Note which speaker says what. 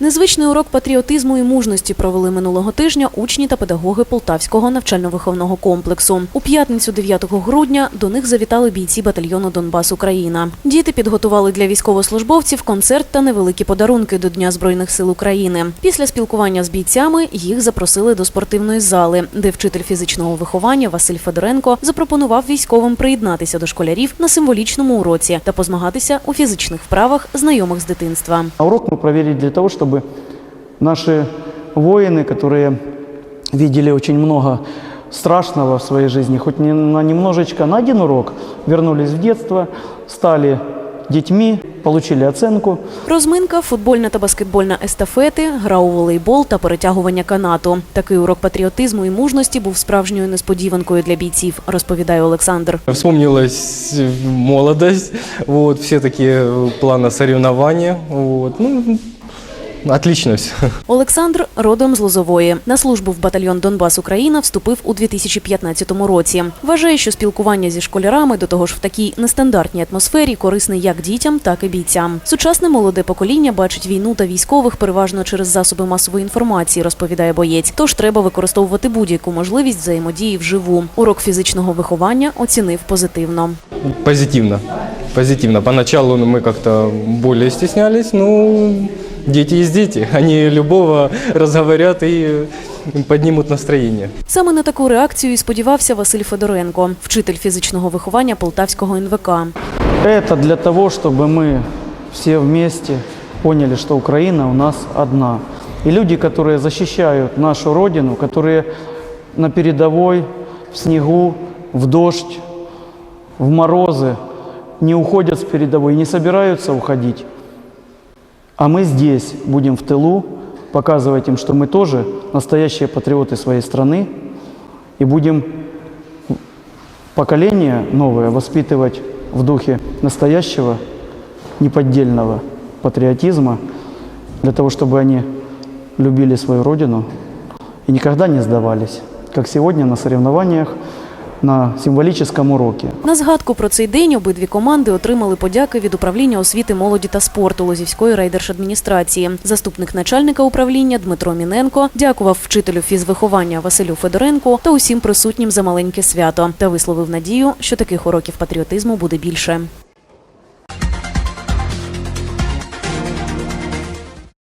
Speaker 1: Незвичний урок патріотизму і мужності провели минулого тижня учні та педагоги Полтавського навчально-виховного комплексу. У п'ятницю 9 грудня до них завітали бійці батальйону Донбас Україна. Діти підготували для військовослужбовців концерт та невеликі подарунки до Дня збройних сил України. Після спілкування з бійцями їх запросили до спортивної зали, де вчитель фізичного виховання Василь Федоренко запропонував військовим приєднатися до школярів на символічному уроці та позмагатися у фізичних вправах, знайомих з дитинства.
Speaker 2: Урок мы провели для того, чтобы наши воины, которые видели очень много страшного в своей жизни, хоть не на немножечко, на один урок, вернулись в детство, стали детьми, получили оценку.
Speaker 1: Розминка, футбольна та баскетбольна естафети, гра у волейбол та перетягування канату. Такий урок патріотизму і мужності був справжньою несподіванкою для бійців, розповідає Олександр.
Speaker 3: Вспомнилась молодость, вот, все такие планы соревнования, вот, ну, отлично все.
Speaker 1: Олександр родом з Лозової. На службу в батальйон Донбас Україна вступив у 2015 році. Вважає, що спілкування зі школярами до того ж в такій нестандартній атмосфері корисне як дітям, так і бійцям. Сучасне молоде покоління бачить війну та військових переважно через засоби масової інформації, розповідає боєць. Тож треба використовувати будь-яку можливість взаємодії вживу. Урок фізичного виховання оцінив позитивно.
Speaker 3: Позитивно, позитивно. Поначалу мы как-то более стеснялись, но дети есть дети, они любого разговорят и поднимут настроение.
Speaker 1: Саме на таку реакцію і сподівався Василь Федоренко, вчитель фізичного виховання Полтавського НВК.
Speaker 2: Это для того, чтобы мы все вместе поняли, что Украина у нас одна. И люди, которые защищают нашу Родину, которые на передовой, в снегу, в дождь, в морозы, не уходят с передовой, не собираются уходить. А мы здесь будем в тылу показывать им, что мы тоже настоящие патриоты своей страны и будем поколение новое воспитывать в духе настоящего, неподдельного патриотизма, для того, чтобы они любили свою родину и никогда не сдавались, как сегодня на соревнованиях на символічному уроці.
Speaker 1: На згадку про цей день обидві команди отримали подяки від управління освіти, молоді та спорту Лозівської райдержадміністрації. Заступник начальника управління Дмитро Міненко дякував вчителю фізвиховання Василю Федоренку та усім присутнім за маленьке свято та висловив надію, що таких уроків патріотизму буде більше.